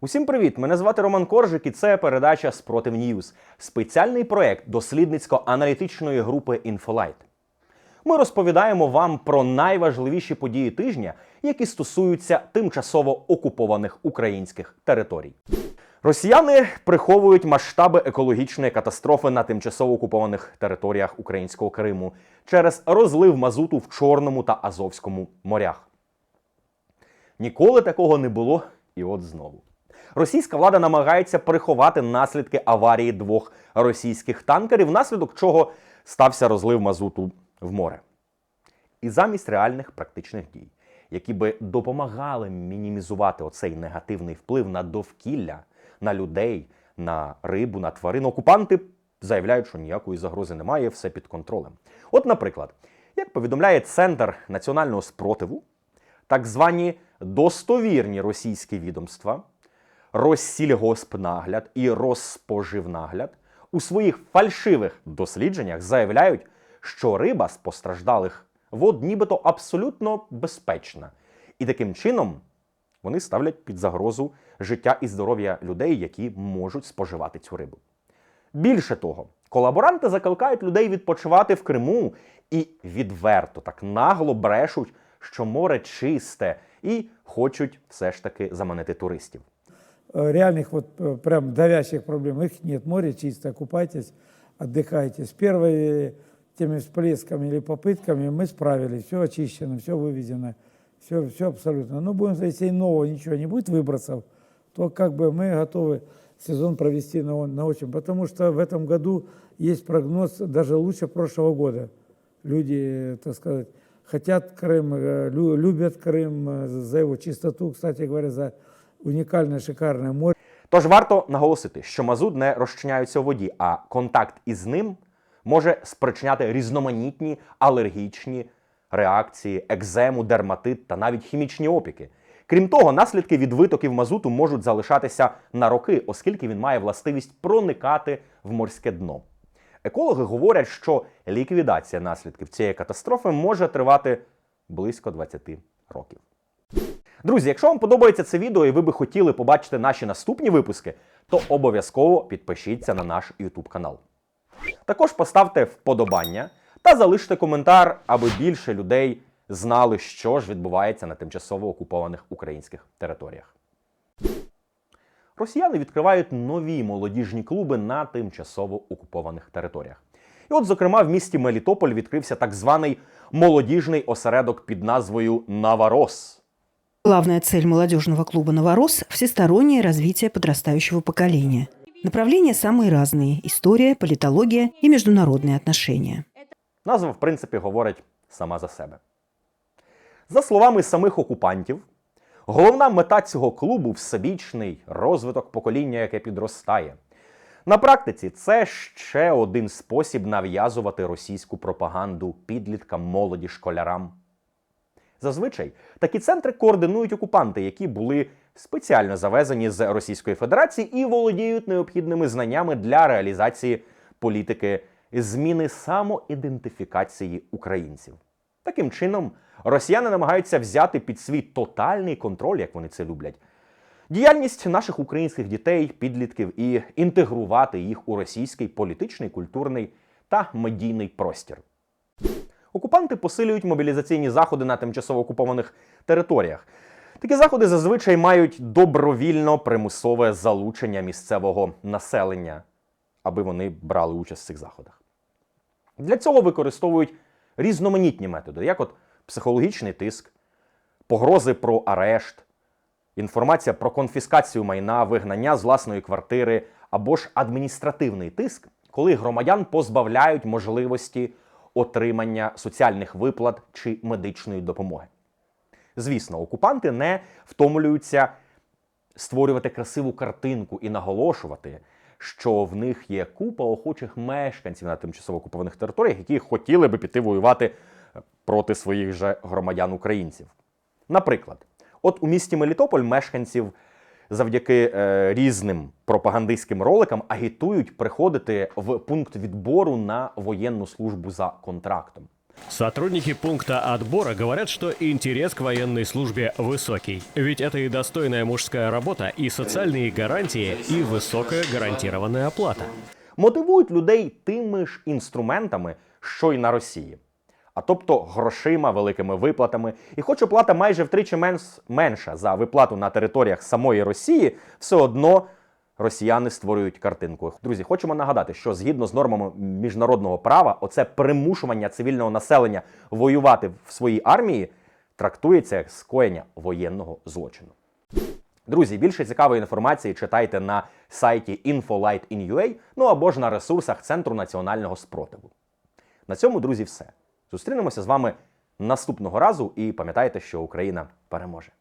Усім привіт! Мене звати Роман Коржик, і це передача Спротив Ньюз, спеціальний проект дослідницько-аналітичної групи Інфолайт. Ми розповідаємо вам про найважливіші події тижня, які стосуються тимчасово окупованих українських територій. Росіяни приховують масштаби екологічної катастрофи на тимчасово окупованих територіях українського Криму через розлив мазуту в Чорному та Азовському морях. Ніколи такого не було, і от знову. Російська влада намагається приховати наслідки аварії двох російських танкерів, внаслідок чого стався розлив мазуту в море. І замість реальних практичних дій, які би допомагали мінімізувати оцей негативний вплив на довкілля, на людей, на рибу, на тварин, окупанти заявляють, що ніякої загрози немає, все під контролем. От, наприклад, як повідомляє Центр національного спротиву, так звані достовірні російські відомства, Россільгоспнагляд і Розспоживнагляд у своїх фальшивих дослідженнях заявляють, що риба з постраждалих вод нібито абсолютно безпечна. І таким чином вони ставлять під загрозу життя і здоров'я людей, які можуть споживати цю рибу. Більше того, колаборанти закликають людей відпочивати в Криму і відверто так нагло брешуть, що море чисте, і хочуть все ж таки заманити туристів. Э, реальных вот э, прям давящих проблем, их нет. Море чисто, купайтесь, отдыхайте. С первыми теми всплесками или попытками мы справились, все очищено, все выведено, все, все абсолютно. Но будем, если нового ничего не будет, выбросов, то как бы мы готовы сезон провести на, на очень, потому что в этом году есть прогноз даже лучше прошлого года. Люди, так сказать, хотят Крым, э, лю- любят Крым за его чистоту, кстати говоря, за уникальное шикарное море. Тож варто наголосити, що мазут не розчиняється у воді, а контакт із ним може спричиняти різноманітні алергічні реакції, екзему, дерматит та навіть хімічні опіки. Крім того, наслідки від витоків мазуту можуть залишатися на роки, оскільки він має властивість проникати в морське дно. Екологи говорять, що ліквідація наслідків цієї катастрофи може тривати близько 20 років. Друзі, якщо вам подобається це відео і ви би хотіли побачити наші наступні випуски, то обов'язково підпишіться на наш YouTube канал. Також поставте вподобання та залиште коментар, аби більше людей знали, що ж відбувається на тимчасово окупованих українських територіях. Росіяни відкривають нові молодіжні клуби на тимчасово окупованих територіях. І от, зокрема, в місті Мелітополь відкрився так званий молодіжний осередок під назвою Наварос. Главная цель молодежного клуба «Новорос» – всестороннее развитие подрастающего поколения. Направления самые разные – история, политология и международные отношения. Назва, в принципі, говорить сама за себе. За словами самих окупантів, головна мета цього клубу всебічний розвиток покоління, яке підростає. На практиці це ще один спосіб нав'язувати російську пропаганду підліткам, молоді, школярам. Зазвичай такі центри координують окупанти, які були спеціально завезені з Російської Федерації і володіють необхідними знаннями для реалізації політики зміни самоідентифікації українців. Таким чином, росіяни намагаються взяти під свій тотальний контроль, як вони це люблять, діяльність наших українських дітей, підлітків і інтегрувати їх у російський політичний, культурний та медійний простір. Окупанти посилюють мобілізаційні заходи на тимчасово окупованих територіях. Такі заходи зазвичай мають добровільно примусове залучення місцевого населення, аби вони брали участь в цих заходах. Для цього використовують різноманітні методи, як от психологічний тиск, погрози про арешт, інформація про конфіскацію майна, вигнання з власної квартири або ж адміністративний тиск, коли громадян позбавляють можливості отримання соціальних виплат чи медичної допомоги. Звісно, окупанти не втомлюються створювати красиву картинку і наголошувати, що в них є купа охочих мешканців на тимчасово окупованих територіях, які хотіли би піти воювати проти своїх же громадян-українців. Наприклад, от у місті Мелітополь мешканців завдяки е, різним пропагандистським роликам агітують приходити в пункт відбору на воєнну службу за контрактом. Сотрудники пункта отбора говорят, что интерес к военной службе высокий. Ведь это и достойная мужская работа, и социальные гарантии, и высокая гарантированная оплата. мотивують людей тими ж інструментами, що й на Росії. А тобто грошима, великими виплатами. І хоч оплата майже втричі менша за виплату на територіях самої Росії, все одно росіяни створюють картинку. Друзі, хочемо нагадати, що згідно з нормами міжнародного права, оце примушування цивільного населення воювати в своїй армії трактується як скоєння воєнного злочину. Друзі, більше цікавої інформації читайте на сайті InfoLight.in.ua, ну або ж на ресурсах Центру національного спротиву. На цьому, друзі, все. Зустрінемося з вами наступного разу і пам'ятайте, що Україна переможе.